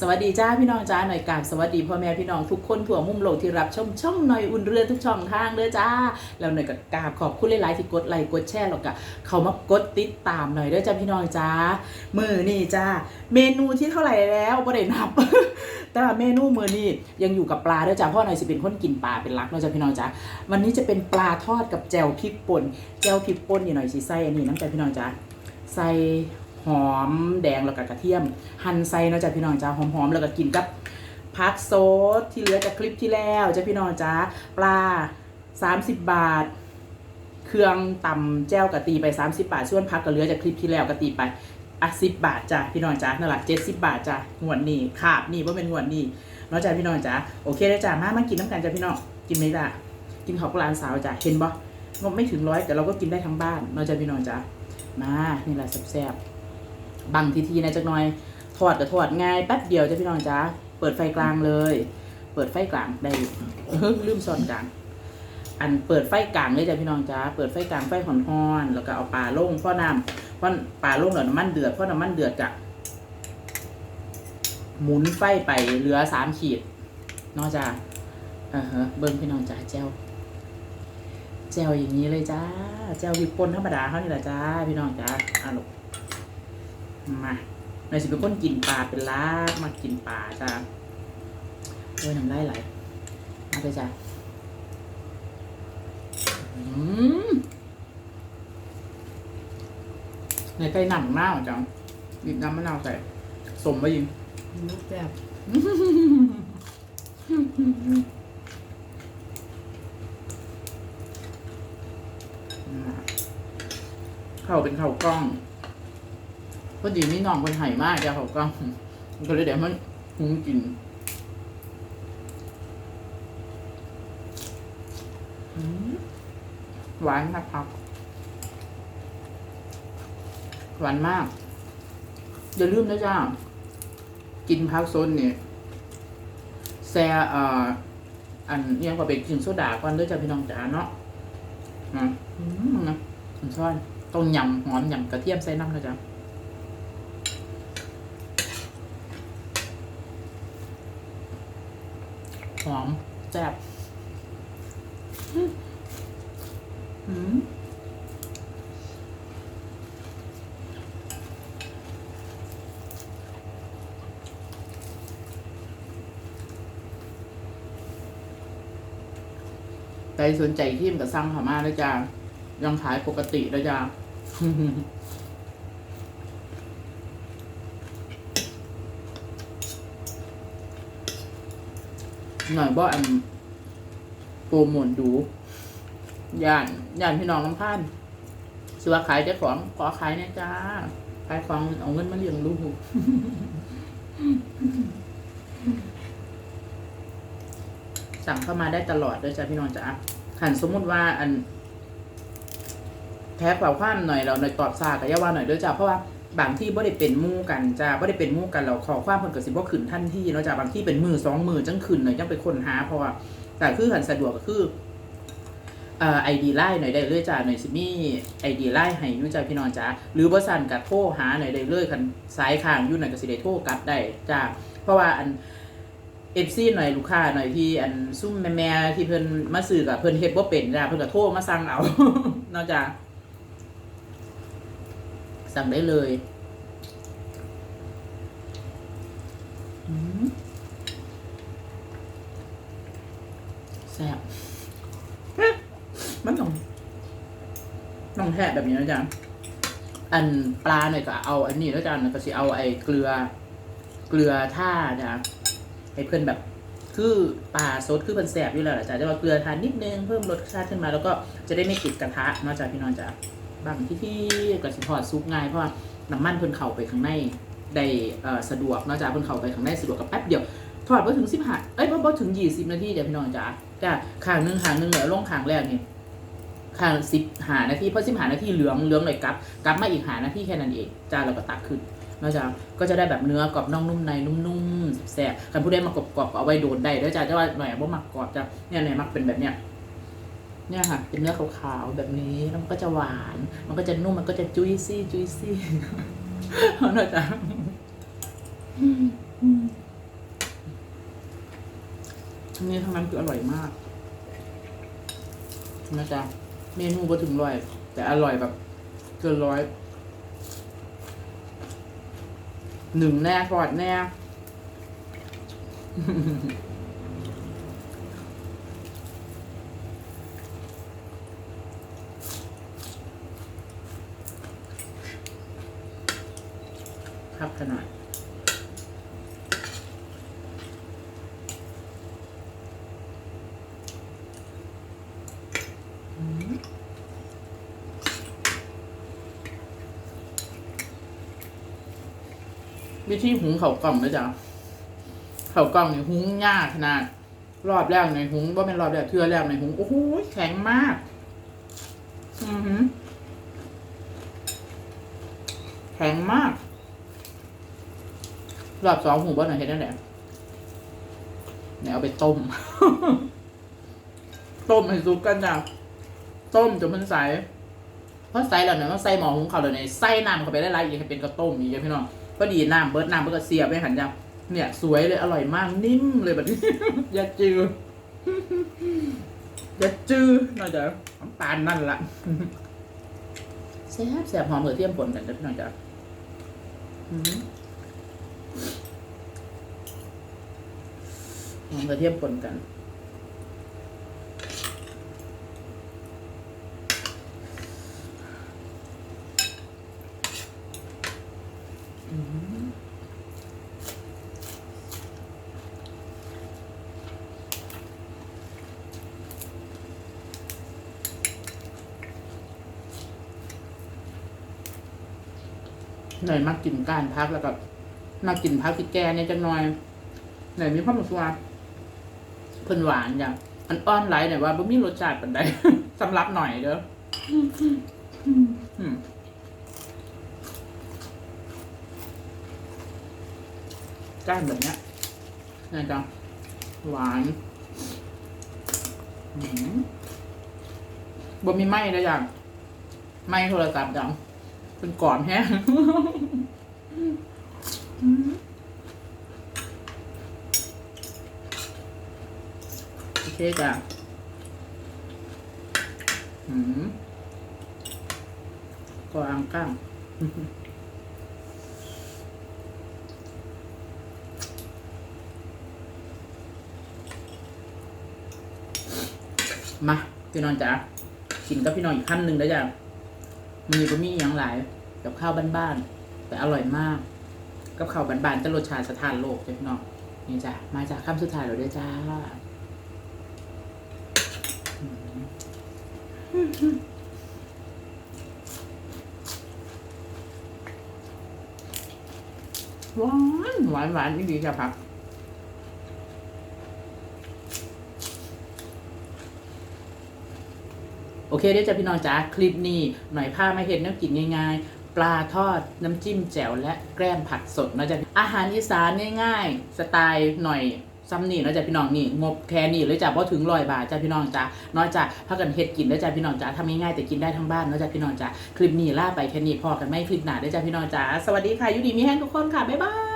สวัสดีจ้าพี่น้องจ้าหน่อยกาบสวัสดีพ่อแม่พี่น้องทุกคนทั่วมุมโลกที่รับชมช่องหน่อยอุ่นเรือทุกช่องทางเด้อจ้าแล้วหน่อยก็กราบขอบคุณหลายๆที่กดไลค์กดแชร์แล้วก็เขามากดติดตามหน่อยเด้อจ้าพี่น้องจ้ามือนี่จ้าเมนูที่เท่าไหร่แล้วบ่ได้นับ แต่ว่าเมนูมือนี่ยังอยู่กับปลาเด้อจ้าเพราะหน่อยสิเป็นคนกินปลาเป็นหลักเนาะจ้าพี่น้องจ้าวันนี้จะเป็นปลาทอดกับแจ่วพริกป่นแจ่วพริกป่นนี่หน่อยสิใส่อันนี้น้ำใจพี่น้องจ้าใส่ หอมแดงแล้วก็กระเทียม หั่นใส่เนาะจ้ะพี่น้องจ้าหอมๆแล้วก็กินกับพักโซสที่เหลือจากคลิปที่แล้วจ้ะพี่น้องจ้าปลา 30 บาท เครื่องตำแจ้วกะตีไป 30 บาทส่วนพักก็เหลือจากคลิปที่แล้วกะตีไปอะสิบาทจ้ะพี่น้องจ้านั่นแหละเจ็ดสิบบาทจ้ะงวดนี้ขาบนี่ว่าเป็นงวดนี้เนาะจ้ะพี่น้องจ้าโอเคได้จ้ะมามากินน้ำกันจ้ะพี่น้องกินไหมจ้ะกินข้าวกลานสาวจ้ะเห็นบ่งบไม่ถึงร้อยแต่เราก็กินได้ทั้งบ้านเนาะจ้ะพี่น้องจ้ามานี่แหละแซ่บๆ บังทีทีนะจักหน่อยทอดก็ทอดง่ายแป๊บเดียวจ้ะพี่น้องจ้าเปิดไฟกลางเลย เปิดไฟกลางได้เออลืมซ่อนกลางอันเปิดไฟกลางเลยจ้ะพี่น้องจ้าเปิดไฟกลางไฟห่อนๆแล้วก็เอาปลาลงพ่อน้ำพ่อปลาลงแล้วน้ำมันเดือดพ่อน้ำมันเดือดกะหมุนไฟไปเหลือสามขีดนอกจากอ่าฮะเบิ้งพี่น้องจ้าแจ้วแจ้วอย่างนี้เลยจ้าแจ้ววิปปนธรรมดาเขานี่แหละจ้าพี่น้องจ้าอะลูก มาในสิเป็นคนกินปลาเป็นลากมากินปลาจ้าเอ้ยน้ำลายไหลมาเลยจ้าอืมในไก่หนังหน้าจังบีบน้ำมะนาวใส่สมไปยิงลูกแบบมาเข้าวเป็นข้าวกล้อง พอดีมีน้องคนไห่มากจ้าข้ากล้องมันก็เลยเดี๋ยวมันหุงกินหวานนะครับ หวานมากอย่าลืมนะจ้ากินพักโซนเนี่ยแซ่เอ่ออันเนี้ยก็เป็นกินโซดาก่อนด้วยจ้าพี่น้องจ๋าเนาะนะอืมนะผมชอบต้องยำหอมยำกระเทียมใส่น้ำนะจ๊ะ หอมแซ่บอืมใครสนใจทีมกับสั่งขามาแล้วจ้ายังขายปกติแล้วจ้า หน่อยบ่อันโปรโมทดูย่านย่านพี่น้องลำพานสิว่าขายเจ้าของขอขายเนี่ยจ้า ขายของเอาเงินมาเลี้ยงลูกสั่งเข้ามาได้ตลอดเลยจ้ะพี่น้องจ้ะขันสมมุติว่าอันแพ้เป่าความหน่อยเราหน่อยตอบซากับย่าว่าหน่อยเด้วยจ้ะเพราะว่า บางที่บ่ได้เป็นมู่กันจ้ะบ่ได้เป็นมู่กันเราขอความเพิ่นก็สิบ่ขึ้นทันทีเนาะจ้ะบางที่เป็นมือสองมือจังขึ้นหน่อยจังไปค้นหาเพราะว่าแต่คือขันสะดวกก็คือเอ่อไอดีไลน์หน่อยได้เลยจ้ะหน่อยสิมีไอดีไลน์ให้ยู่จ้ะพี่น้องจ้ะหรือบ่สั่นก็โทรหาหน่อยได้เลยคันสายข้างอยู่หน่อยก็สิได้โทรกลับได้จ้ะเพราะว่าอันเอฟซีหน่อยลูกค้าหน่อยที่อันซุ่มแม่ๆที่เพิ่นมาซื้อกับเพิ่นเฮ็ดบ่เป็นจ้าเพิ่นก็โทรมาสั่งเอาเนอกจา สั่งได้เลยอืมแซ่บมันต้องต้องแทะแบบนี้นะจ๊ะอันปลาหน่อยก็เอาอันนี้แล้วจ้ะก็สิเอาไอ้เกลือ เกลือท่าจ้ะให้เพื่อนแบบ คือปลาซดคือมันแสบอยู่แล้วแหละจ้ะแต่ว่าเกลือทานนิดนึงเพิ่มรสชาติขึ้นมา แล้วก็จะได้ไม่ติดกระทะเนอกจากพี่น้องจ้ะ บางที่ที่กระสิทอดซุปง่ายเพราะว่าน้ำมันเพิ่นเข้าไปข้างในได้สะดวกนอกจากเพิ่นเข้าไปข้างในสะดวกกับแป๊บเดียวทอดบ่ถึงสิบห้าเอ้ยบ่บ่ถึงยี่สิบนาทีเดี๋ยวพี่น้องจ้ะจ้ะข้างหนึ่งข้างหนึ่งเหลือลงข้างแรกนี่ข้างสิบหานาทีเพราะสิบหานาทีเหลืองเหลืองเลยกลับกลับมาอีกหานาทีแค่นั้นเองจ้าเราก็ตักขึ้นนอกจากก็จะได้แบบเนื้อกรอบน่องนุ่มในนุ่มๆแซ่บคันผู้ได้มากรอบๆเอาไว้โดนได้เด้วยจ้าจะว่าหน่อยบ่มักกรอบจ้ะเนี่ยเนี่ยมักเป็นแบบเนี้ย เนี่ยค่ะเป็นเนื้อขาวๆแบบนี้แล้วมันก็จะหวาน มันก็จะนุ่มมันก็จะจุยซี่จุยซี่เอาหน่อยจ้ะทั้งนี้ทั้งนั้นคืออร่อยมากนะจ๊ะเมนูก็ถึงร้อย แต่อร่อยแบบ เกินร้อยหนึ่งแน่ทอดแน่ ครับขนาดวิธีหุงเข่ากล่องนะจ๊ะเข่ากล่องเนี่ยหุงยากขนาด รอบแรกในหุงว่าเป็นรอบแรกเทือแรกในหุงโอ้โหแข็งมาก อือหือแข็งมาก รอบสองหูบ้านไหนเห็นนั่นแหละเนี่ยเอาไปต้ม ต้มให้สุกกันจ้ะต้มจนมันใสเพราะใสแล้วเนี่ยต้องใส่หม้อหุงข้าวเลยเนี่ยใส่น้ำเข้าไปได้ไรอีกให้เป็นกระต้มอีกพี่น้องพอดีน้ำเบิร์ดน้ำเบิร์ดเสียบไปหันจ้ะเนี่ยสวยเลยอร่อยมากนิ่มเลยแบบนี้อย่าจืออย่าจื้อน่าจะน้ำตาลนั่นละแซ่บแซ่บหอมเหมือเทียมผลกันจ้ะพี่น้องจ้ะอืม หอมเหมือเทียมผลกัน หน่อยมักกินก้านพักแล้วก็มากินพักที่แกเนี่ยจังหน่อยหน่อยมีความสึกว่า เพิ่นหวานอย่างอันอ้อนไหลหน่อยว่าบ่มีรสชาติปานใด สำหรับหน่อยเด้ออืมก้านแบบเนี้ยนะจ๊ะหวานอืมบ่มีไหม้เลยอย่างไหม้โทรศัพท์จังเป็นก่อนแฮะ โอ เคจ้ะอืมก็อังก้างมาพี่นองจ๋ากินกับพี่นองอีกขั้นหนึ่งได้จ้ะมันก็มีอย่างหลายกับข้าวบ้านๆแต่อร่อยมาก กับข้าวบ้านๆจะรสชาติสถานโลกจ้ะพี่น้องนี่จ้ะมาจากคำสุดท้ายเราด้วยจ้า หวานหวานหวานนี่ดีจ้ะครับโอเคเดี๋ยวจะพี่น้องจ๋าคลิปนี้หน่อยผ้ามาเห็นน้ำกินง่ายๆ ปลาทอดน้ำจิ้มแจ่วและแกล้มผักสดนะจ๊ะอาหารอีสานง่ายๆ สไตล์หน่อย ซ้ำนี่นะจ๊ะพี่น้องนี่งบแค่นี้เลยจ้ะเพราะถึงร้อยบาทจ้ะพี่น้องจ้ะน้อยจากพักกันเฮ็ดกินได้จ้ะพี่น้องจ้ะทำง่ายๆแต่กินได้ทั้งบ้านนะจ๊ะพี่น้องจ้ะคลิปนี้ล่าไปแค่นี้พอกันไม่คลิปหนาได้จ้ะพี่น้องจ้ะสวัสดีค่ะยูดีมีแห้งทุกคนค่ะบ๊ายบาย